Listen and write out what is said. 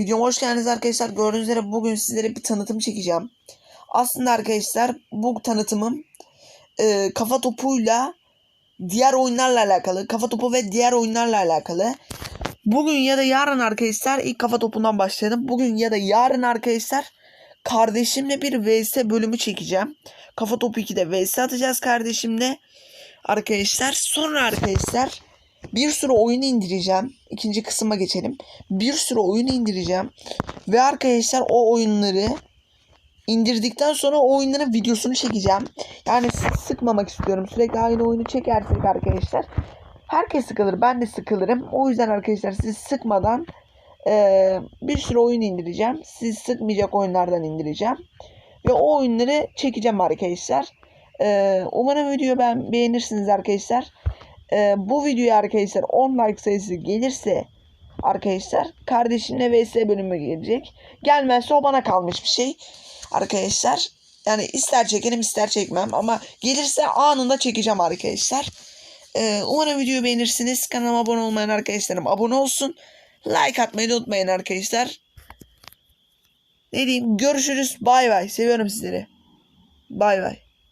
Videoma hoş geldiniz arkadaşlar. Gördüğünüz üzere bugün sizlere bir tanıtım çekeceğim. Aslında arkadaşlar bu tanıtımım e, kafa topuyla diğer oyunlarla alakalı. Kafa topu ve diğer oyunlarla alakalı. Bugün ya da yarın arkadaşlar ilk kafa topundan başlayalım. Bugün ya da yarın arkadaşlar kardeşimle bir vs bölümü çekeceğim. Kafa topu 2'de vs atacağız kardeşimle. Arkadaşlar sonra arkadaşlar bir sürü oyunu indireceğim. İkinci kısma geçelim. Bir sürü oyun indireceğim. Ve arkadaşlar o oyunları indirdikten sonra o oyunların videosunu çekeceğim. Yani sıkmamak istiyorum. Sürekli aynı oyunu çekersek arkadaşlar. Herkes sıkılır. Ben de sıkılırım. O yüzden arkadaşlar sizi sıkmadan eee, bir sürü oyun indireceğim. Sizi sıkmayacak oyunlardan indireceğim. Ve o oyunları çekeceğim arkadaşlar. Eee, umarım videoyu ben beğenirsiniz arkadaşlar. Ee, bu videoya arkadaşlar 10 like sayısı gelirse arkadaşlar kardeşimle vs bölümü gelecek. Gelmezse o bana kalmış bir şey. Arkadaşlar yani ister çekerim ister çekmem ama gelirse anında çekeceğim arkadaşlar. Ee, umarım videoyu beğenirsiniz. Kanalıma abone olmayan arkadaşlarım abone olsun. Like atmayı da unutmayın arkadaşlar. Ne diyeyim görüşürüz bay bay seviyorum sizleri. Bay bay.